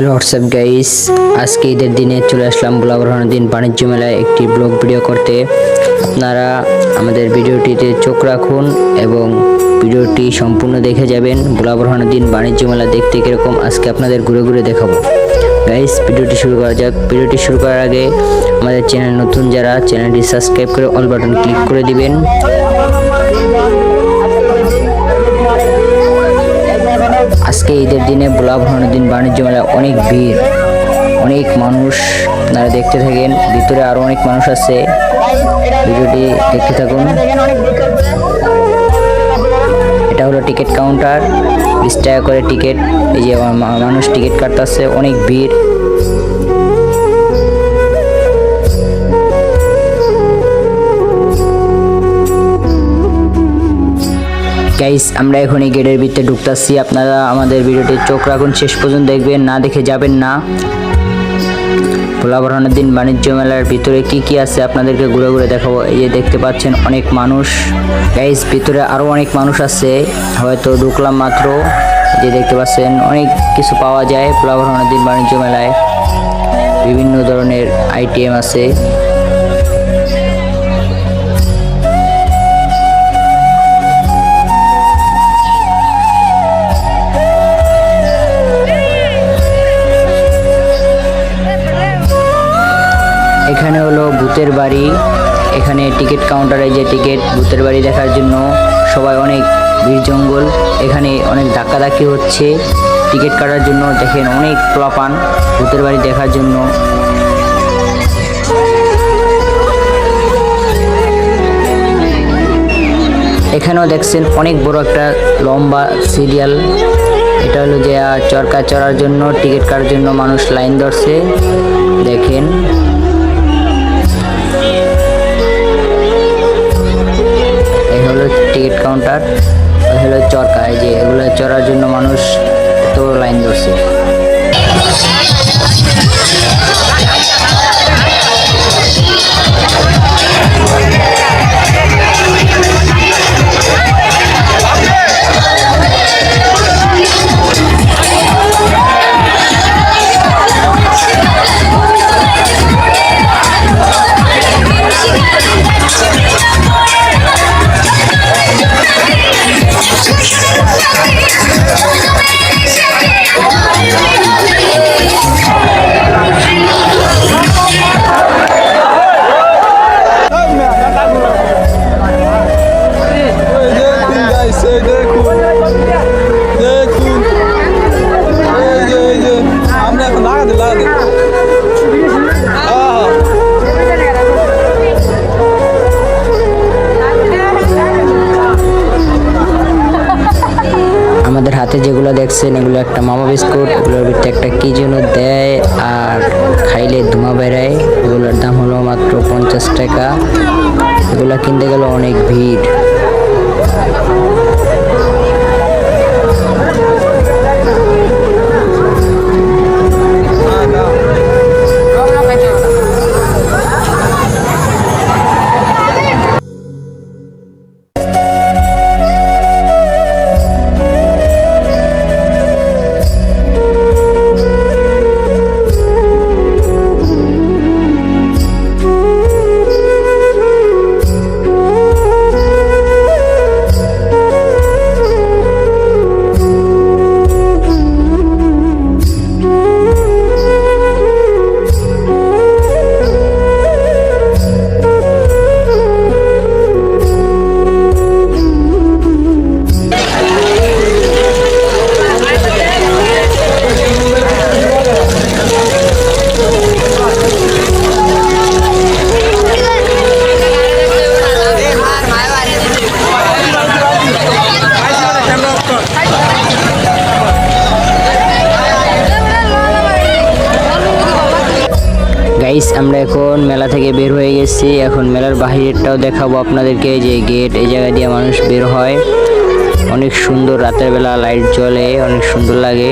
Hello WhatsApp guys আজকে ঈদের দিনে চলে আসলাম গোলাবরহনের দিন বাণিজ্য মেলায় একটি ব্লগ ভিডিও করতে। আপনারা আমাদের ভিডিওটিতে চোখ রাখুন এবং ভিডিওটি সম্পূর্ণ দেখে যাবেন। গোলাবরহনের দিন বাণিজ্য মেলা দেখতে কীরকম, আজকে আপনাদের ঘুরে ঘুরে দেখাবো। গাইস ভিডিওটি শুরু করা যাক। ভিডিওটি শুরু করার আগে আমাদের চ্যানেল নতুন যারা চ্যানেলটি সাবস্ক্রাইব করে অল বাটন ক্লিক করে দিবেন। আজকে ঈদের দিনে ভ্রমণের দিন বাণিজ্য মেলায় অনেক ভিড়, অনেক মানুষ আপনারা দেখতে থাকেন। ভিতরে আরও অনেক মানুষ আছে। ভিডিওটি দেখতে থাকুন। এটা হলো টিকিট কাউন্টার। বিশ টাকা করে টিকিট। এই যে মানুষ টিকিট কাটতে আসছে অনেক ভিড়। গাইস আমরা এখন এই গেটের ভিতরে ঢুকতেছি। আপনারা আমাদের ভিডিওটি চোখ রাখুন, শেষ পর্যন্ত দেখবেন। না দেখে যাবেন না। ভোলাবরণের দিন বাণিজ্য মেলার ভিতরে কি কি আছে আপনাদেরকে ঘুরে ঘুরে দেখাবো। এই যে দেখতে পাচ্ছেন, অনেক মানুষ। গাইস ভিতরে আরও অনেক মানুষ আছে। হয়তো ঢুকলাম মাত্র। যে দেখতে পাচ্ছেন, অনেক কিছু পাওয়া যায় ভোলাবরণের দিন বাণিজ্য মেলায়। বিভিন্ন ধরনের আইটেম আছে। বাড়ি। এখানে টিকিট কাউন্টারে যে টিকিট, ভূতের বাড়ি দেখার জন্য সবাই অনেক ভিড় জঙ্গল। এখানে অনেক ধাক্কাধাক্কি হচ্ছে। টিকিট কাটার জন্য দেখেন অনেক প্লাপান ভূতের বাড়ি দেখার জন্য। এখানেও দেখছেন অনেক বড় একটা লম্বা সিরিয়াল। এটা হলো যে চরকা চড়ার জন্য, টিকিট কাটার জন্য মানুষ লাইন ধরছে। দেখেন। দেখছেন, এগুলো একটা মামা বিস্কুট এগুলোর ভিতরে একটা কি যেন দেয়, আর খাইলে ধুমা বেড়ায়, এগুলোর দাম হলো মাত্র পঞ্চাশ টাকা। এগুলো কিনতে গেলে অনেক ভিড়। আমরা এখন মেলা থেকে বের হয়ে গেছি। এখন মেলার বাহিরেরটাও দেখাবো আপনাদেরকে। যে গেট এই জায়গা দিয়ে মানুষ বের হয়। অনেক সুন্দর রাতের বেলা লাইট জ্বলে, অনেক সুন্দর লাগে।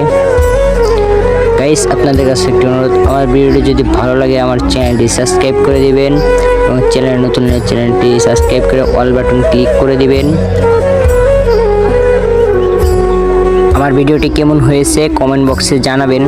গাইস আপনাদের কাছে একটি অনুরোধ, আমার ভিডিওটি যদি ভালো লাগে, আমার চ্যানেলটি সাবস্ক্রাইব করে দিবেন এবং চ্যানেল নতুন চ্যানেলটি সাবস্ক্রাইব করে অল বাটন ক্লিক করে দিবেন। আমার ভিডিওটি কেমন হয়েছে কমেন্ট বক্সে জানাবেন।